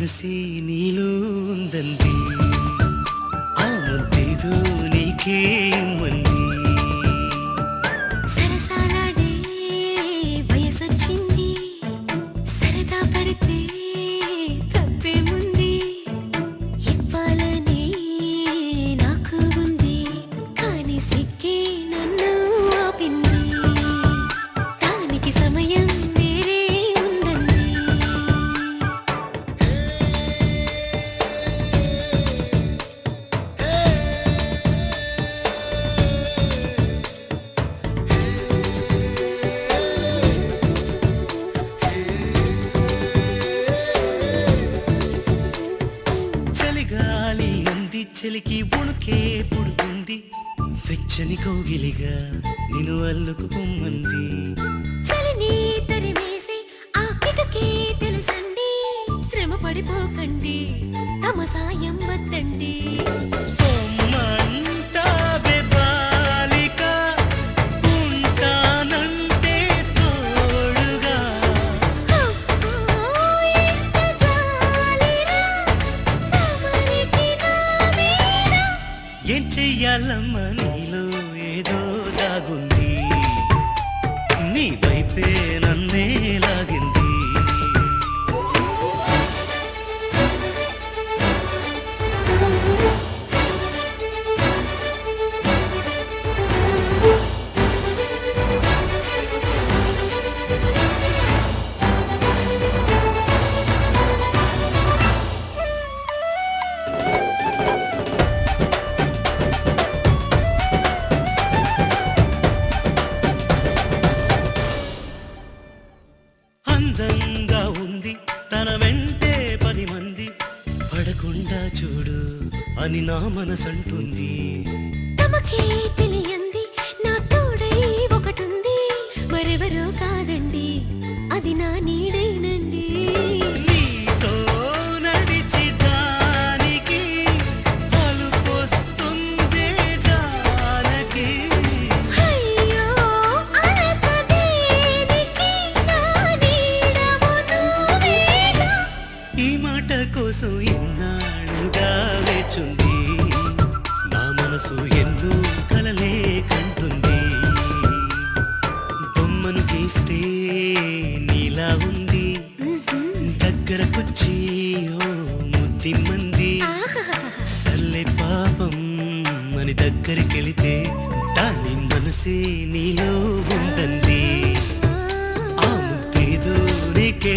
మనసే నీలో ఉందంది களம అని నా మనసంటుంది. తమకే తెలియంది నా తోడై ఒకటుంది. మరెవరో కాదండి ఎన్నో కలలే కంటుంది. బొమ్మను గీస్తే నీలా ఉంది. దగ్గరకొచ్చి ఓ ముద్ది మంది సల్లే పాపం అని దగ్గరికెళితే దాని మనసే నీలో ఉందండి. ఆ. ముద్దేదో నీకే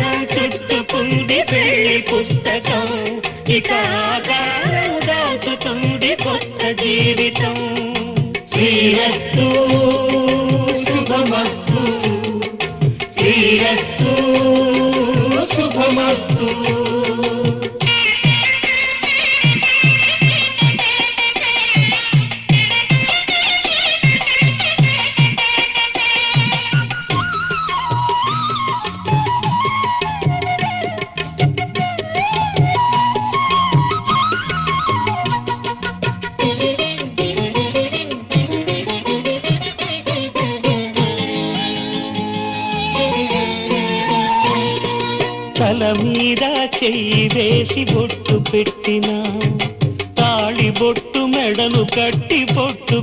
చుట్టుకుంది పెళ్ళి పుస్తకం. ఇక ఆకారం దాచుతుంది కొత్త జీవితం. శ్రీరస్తు శుభమస్తు. శ్రీరస్తు శుభమస్తు.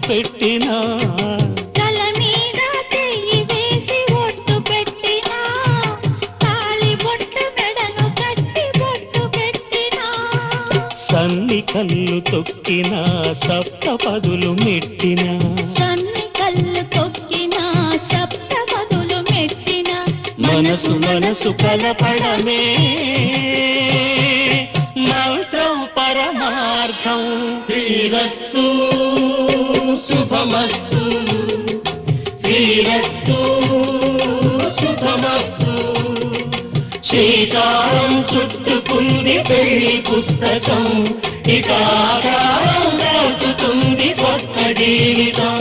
పెట్టినా. సన్ని కళ్ళు తొక్కిన సప్త పదులు మెట్టిన. సన్ని కళ్ళు తొక్కిన సప్త పదులు మెట్టిన. మనసు మనసు కలపడమే. నవతం పరమార్థం శ్రీరస్ శ్రీరస్తు శుభమస్తు శ్రీకారం చుట్టుకుంది పెళ్ళి పుస్తకం. ఇక ఆకారం దాచుతుంది కొత్త జీవితం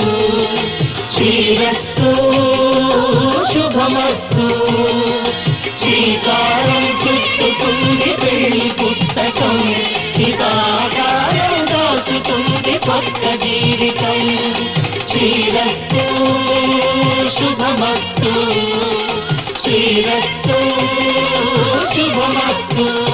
శ్రీకారం చుట్టుకుంది పెళ్ళి పుస్తకం ఇకాకారం దాచుతుంది కొత్త జీవితం. శ్రీరస్తు శుభమస్తు. శ్రీరస్తు శుభమస్తు.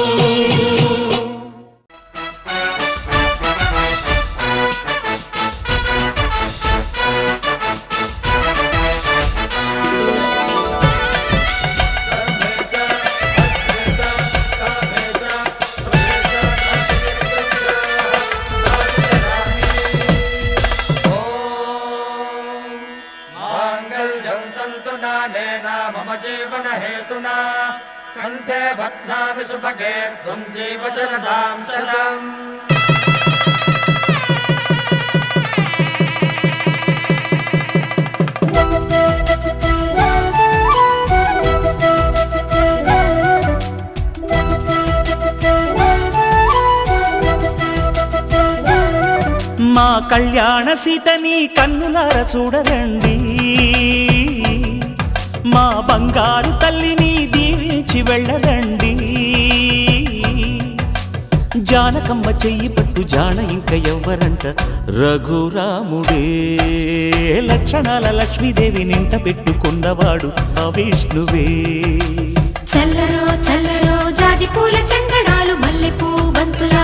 जीवनहेतुना कण्ठे बध्नामि सुभगे त्वं जीव शरदां शरम् మా కళ్యాణ సీతని కన్నులార చూడరండి మా బంగారు తల్లిని దీవించి వెళ్ళరండి జానకమ్మ చెయ్యి పట్టు జాన ఇంక ఎవ్వరంట. రఘురాముడే లక్షణాల లక్ష్మీదేవి నింట పెట్టుకున్నవాడు ఆ విష్ణువే చల్లరో చల్లరో జాజి పూల చందనాలు మల్లెపూ బంతులా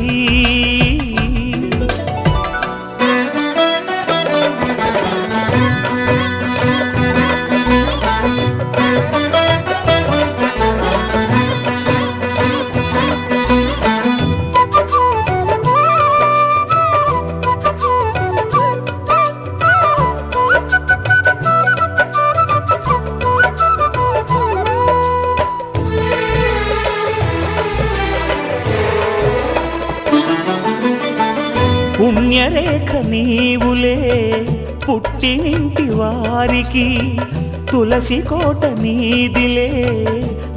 నీవులే పుట్టినింటి వారికి తులసి కోట నీదిలే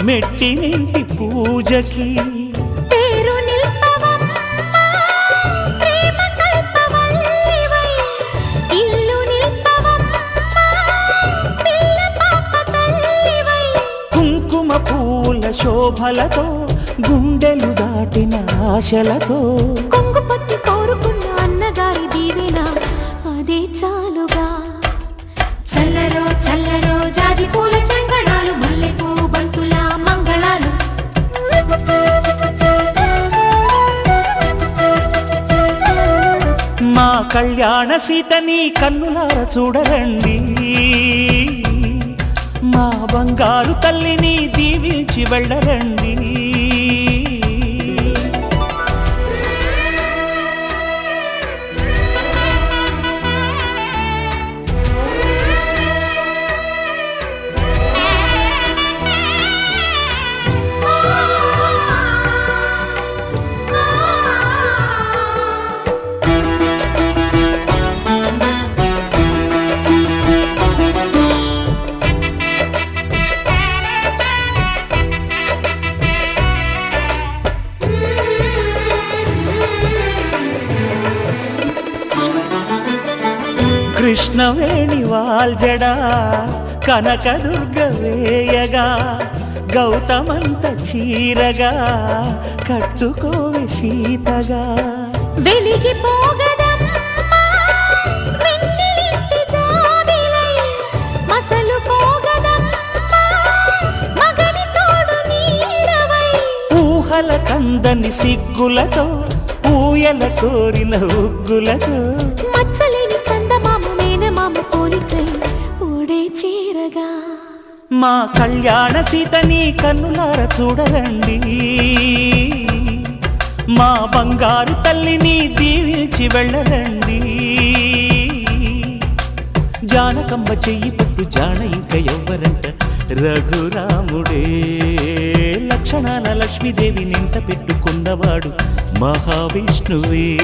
మెట్టినింటి పూజకి. కుంకుమ పూల శోభలతో గుండెలు దాటిన ఆశలతో. కొంగు పట్టి దీవెన అదే చాలుగా. చల్లరో చల్లరో జాజి పూల చంగడాలు మల్లెపూ బంతుల మంగళాలు. మా కళ్యాణ సీతని కన్నులార చూడరండి. మా బంగారు తల్లిని దీవించి వెళ్ళరండి. కృష్ణవేణి వాల్జడా కనకదుర్గ వేయగా గౌతమంత చీరగా కట్టుకోవి సీతగా. నీడవై. ఊహల కందని సిగ్గులతో ఊయల కోరిన ఉగ్గులతో మా కళ్యాణ సీతని కన్నులార చూడరండి. మా బంగారు తల్లిని దీవించి వెళ్ళరండి. జానకమ్మ చెయ్యి పట్టు జాన ఇంక ఎవ్వరంట రఘురాముడే. లక్షణాల లక్ష్మీదేవి నింట పెట్టుకున్నవాడు మహావిష్ణువే.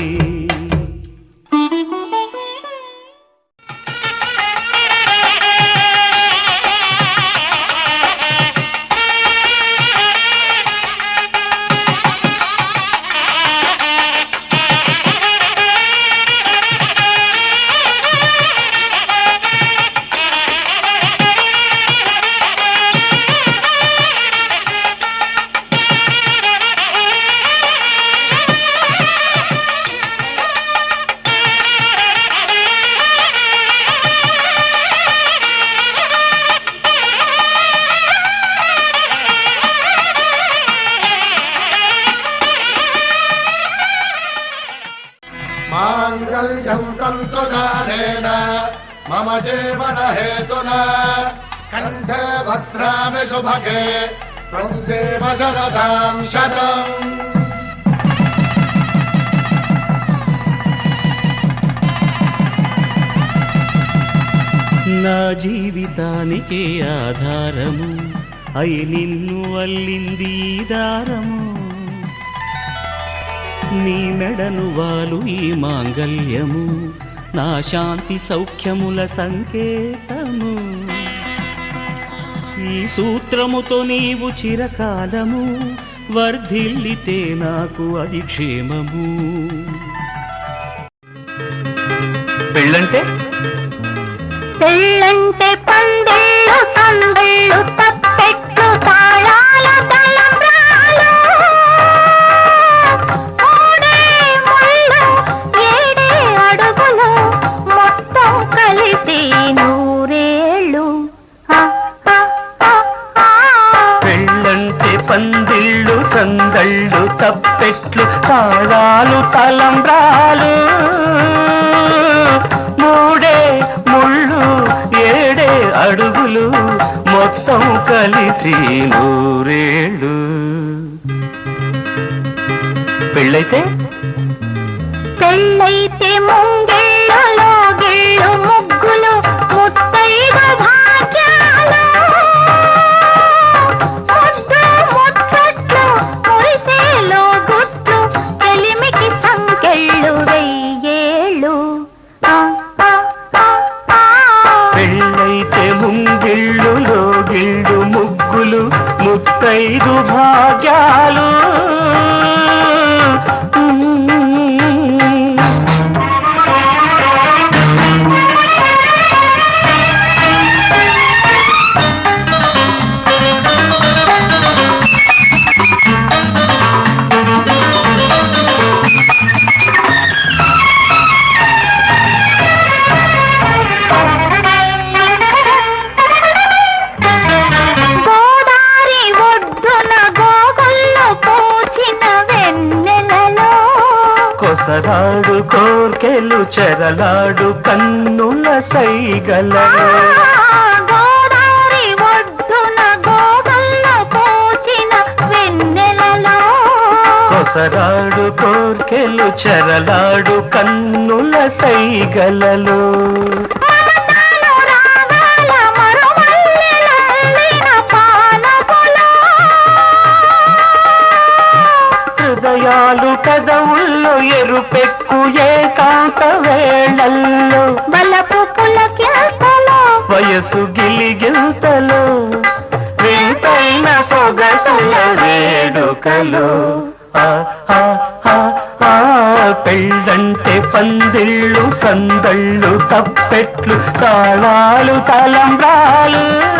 मम जीवनहेतुना कण्ठे भद्रामि सुभगे त्वं जीव शरदां शतम् నా జీవితానికి ఆధారము అయి నిన్ను అల్లింది ఈ దారము నీ మెడను వాలు ఈ మాంగల్యము నా శాంతి సౌఖ్యముల సంకేతము. ఈ సూత్రముతో నీవు చిరకాలము వర్ధిల్లితే నాకు అది క్షేమము. పెళ్ళంటే? పెళ్ళంటే సందిళ్ళు పందిళ్ళు సందళ్ళు తప్పెట్లు తాళాలు తలంబ్రాలు. మూడే ముళ్ళు ఏడే అడుగులు మొత్తం కలిసి నూరేళ్ళు. పెళ్ళైతే? పెళ్ళైతే ముందే ముంగిళ్ళు లోగిళ్ళు ముగ్గులు ముత్తైదు భాగ్యాలు కోర్కెలు చెరలాడు కన్నుల సైగల. కొసరాడు కోర్కెలు చెరలాడు కన్నుల సైగలలో. హృదయాలు కదవుల్లో ఏకాంత వేళల్లో బలపు పులకెంతలో వయసు గిలిగింతలో వింతైన సొగసుల వేడుకలు. పెళ్ళంటే పందిళ్ళు సందళ్ళు తప్పెట్లు తాళాలు తలంబ్రాలు.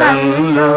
కంలో